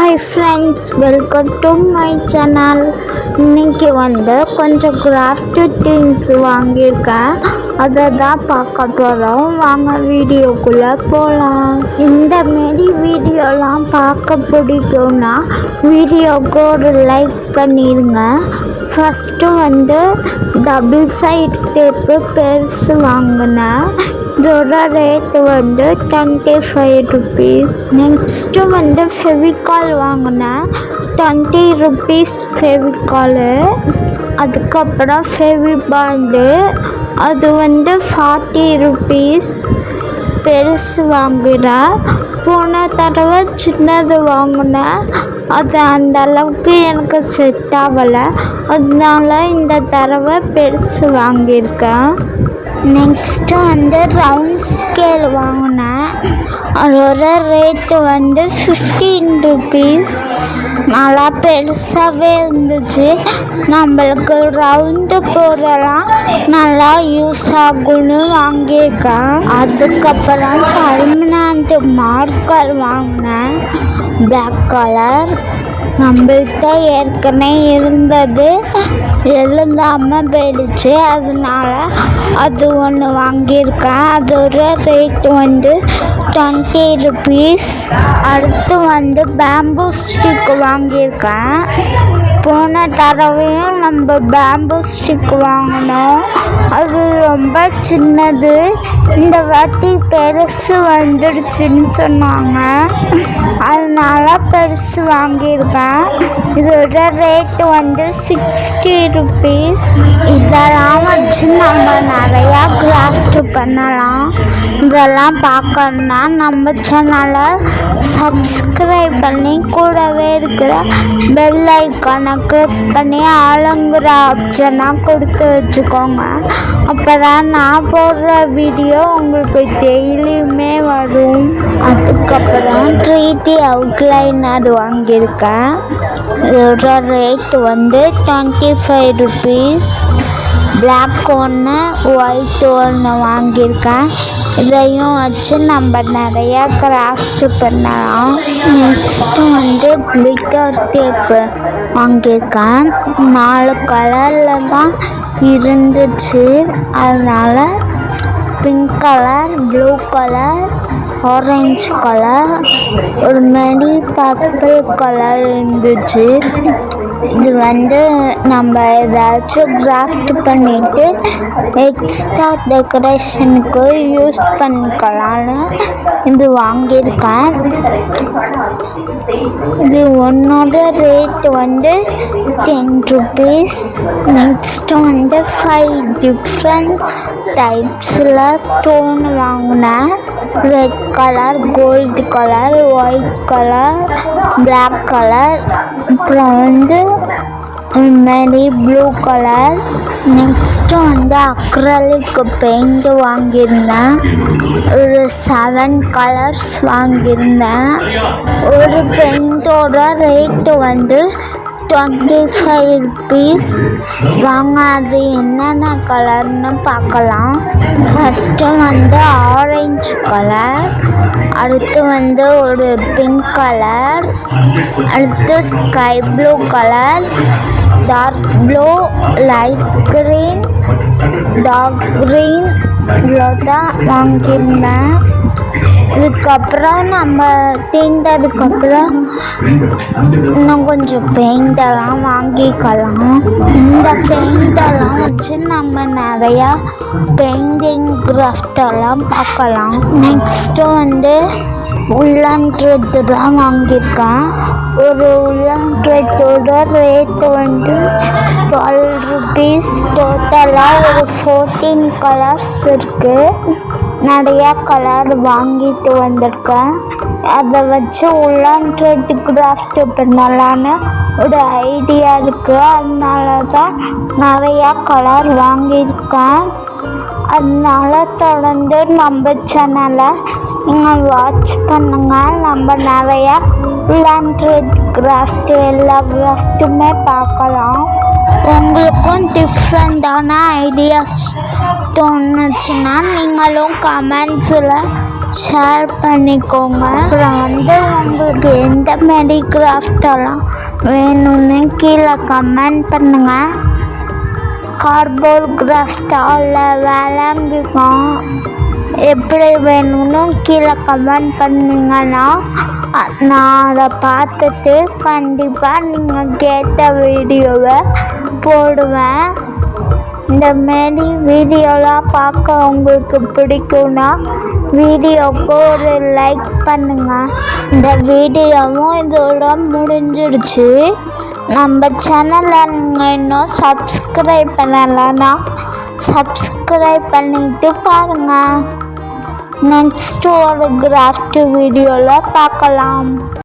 Hi friends welcome to my channel இன்னைக்கு வந்து கொஞ்சம் கிராஃப்ட் திங்ஸ் வாங்கியிருக்கேன். அதை தான் பார்க்க போகிறோம் வாங்க வீடியோக்குள்ளே போகலாம் இந்த மாரி வீடியோலாம் பார்க்க பிடிக்கும்னா வீடியோக்கு ஒரு லைக் பண்ணிடுங்க ஃபஸ்ட்டு வந்து டபுள் சைட் டேப்பு பெருசு வாங்கினேன். இதோட ரேட் வந்து டுவெண்ட்டி ஃபைவ் ருபீஸ் நெக்ஸ்ட்டு வந்து ஃபெவிகால் வாங்கினேன். டுவெண்ட்டி ருபீஸ் ஃபெவிகாலு அதுக்கப்புறம் ஃபெவி பாண்டு அது வந்து ஃபார்ட்டி ருபீஸ் பெருசு வாங்கினேன் போன தடவை சின்னது வாங்கினேன். அது அந்த அளவுக்கு எனக்கு செட் ஆகலை. அதனால இந்த தடவை பெருசு வாங்கியிருக்கேன். நெக்ஸ்ட்டு வந்து ரவுண்ட் ஸ்கேல் வாங்கினேன். அதோட ரேட்டு வந்து ஃபிஃப்டீன் ருபீஸ் நல்லா பெருசாகவே இருந்துச்சு. நம்மளுக்கு ரவுண்டு போடலாம். நல்லா யூஸ் ஆகும்னு வாங்கியிருக்கேன். அதுக்கப்புறம் பர்மனண்ட் மார்க்கர் வாங்கினேன். பிளாக் கலர் நம்மள்கிட்ட ஏற்கனவே இருந்தது. எழுந்தாமல் போயிடுச்சு. அதனால அது ஒன்று வாங்கியிருக்கேன். அதோட ரேட் வந்து டுவெண்ட்டி ருபீஸ் அடுத்து வந்து பேம்பூ ஸ்டிக் வாங்கியிருக்கேன். போன தடவையும் நம்ம பேம்பூ ஸ்டிக் வாங்கினோம். அது ரொம்ப சின்னது. இந்த வாட்டி பெருசு வந்துடுச்சுன்னு சொன்னாங்க. அதனால பெருசு வாங்கியிருக்கேன். இதோட ரேட்டு வந்து சிக்ஸ்டி ருபீஸ் இதெல்லாம் வச்சு நம்ம நிறையா கிராஃப்ட் பண்ணலாம். இதெல்லாம் பார்க்கணுன்னா நம்ம சேனலை சப்ஸ்கிரைப் பண்ணி கூடவே இருக்கிற பெல் ஐக்கானை கிளிக் பண்ணி ஆளுங்கிற ஆப்ஷனாக கொடுத்து வச்சுக்கோங்க. அப்போ தான் நான் போடுற வீடியோ உங்களுக்கு டெய்லியுமே வரும். அதுக்கப்புறம் த்ரீ டி அது வாங்கியிருக்கேன். இதோட ரேட் வந்து டுவெண்ட்டி ஃபைவ் ருபீஸ் பிளாக் ஒன்று ஒயிட் ஒன்று வாங்கியிருக்கேன். இதையும் வச்சு நம்ம நிறையா கிராஃப்ட் பண்ணலாம். நெக்ஸ்ட்டு வந்து கிளிட்டர் டேப்பு வாங்கியிருக்கேன். நாலு கலரில் தான் இருந்துச்சு. அதனால் pink colour blue colour orange colour ஒரு மாதிரி பர்பிள் கலர் இருந்துச்சு. இது வந்து நம்ம ஏதாச்சும் கிராஃப்ட் பண்ணிவிட்டு எக்ஸ்ட்ரா டெக்கரேஷனுக்கு யூஸ் பண்ணிக்கலாம்னு இது வாங்கியிருக்கேன். இது ஒன்னோட ரேட் வந்து டென் ருபீஸ் நெக்ஸ்ட்டு வந்து ஃபைவ் டிஃப்ரெண்ட் டைப்ஸில் ஸ்டோன் வாங்கினேன். Red colour gold colour white colour black colour அப்புறம் வந்து ஒரு ப்ளூ கலர் நெக்ஸ்ட்டு வந்து அக்ரலிக் பெயிண்ட் வாங்கியிருந்தேன். ஒரு செவன் கலர்ஸ் வாங்கியிருந்தேன். ஒரு பெயிண்டோட ரேட்டு வந்து டுவெண்ட்டி ஃபைவ் ருபீஸ் வாங்க அது என்னென்ன கலர்னு பார்க்கலாம். ஃபஸ்ட்டு வந்து ஆரஞ்சு கலர் அடுத்து வந்து ஒரு பிங்க் கலர் அடுத்து sky blue colour dark blue light green dark green இவ்வளோ தான் வாங்கியிருந்தேன். இதுக்கப்புறம் நம்ம தீர்ந்ததுக்கப்புறம் இன்னும் கொஞ்சம் பெயிண்டெல்லாம் வாங்கிக்கலாம். இந்த பெயிண்டெல்லாம் வச்சு நம்ம நிறையா பெயிண்டிங் கிராஃப்டெல்லாம் பார்க்கலாம். நெக்ஸ்ட்டு வந்து உள்ளன் த்ரெட்டு தான் வாங்கியிருக்கேன். ஒரு உள்ளன் த்ரெட்டோட ரேட்டு வந்து டுவெல் ருபீஸ் டோட்டலாக ஒரு ஃபோர்டீன் கலர்ஸ் இருக்குது நிறையா கலர் வாங்கிட்டு வந்திருக்கேன். அதை வச்சு உள்ளான்றது கிராஃப்ட் பண்ணலான்னு ஒரு ஐடியா இருக்குது அதனால தான் நிறையா கலர் வாங்கியிருக்கேன். அதனால தொடர்ந்து நம்ம சேனலை நீங்கள் வாட்ச் பண்ணுங்கள் நம்ம நிறையா லேண்ட்ரேட் கிராஃப்ட் எல்லா கிராஃப்ட்டுமே பார்க்கலாம். உங்களுக்கும் டிஃப்ரெண்ட்டான ஐடியாஸ் தோணுச்சுன்னா நீங்களும் கமெண்ட்ஸில் ஷேர் பண்ணிக்கோங்க. அப்புறம் வந்து உங்களுக்கு எந்த மாரி கிராஃப்டெல்லாம் வேணும்னு கீழே கமெண்ட் பண்ணுங்கள் கார்போர்ட் கிராஃப்டால் விளங்குக்கும் எப்படி வேணும்னு கீழே கமெண்ட் பண்ணிங்கன்னா நான் அதை பார்த்துட்டு கண்டிப்பாக நீங்கள் கேட்ட வீடியோவை போடுவேன். இந்த மாரி வீடியோலாம் பார்க்க உங்களுக்கு பிடிக்கும்னா வீடியோவுக்கு ஒரு லைக் பண்ணுங்கள் இந்த வீடியோவும் இதோட முடிஞ்சிருச்சு. நம்ம சேனலை நீங்கள் இன்னும் சப்ஸ்கிரைப் பண்ணலைன்னா சப்ஸ்கிரைப் பண்ணிட்டு பாருங்கள் நெக்ஸ்ட் ஒரு கிராஃப்ட் வீடியோவில் பார்க்கலாம்.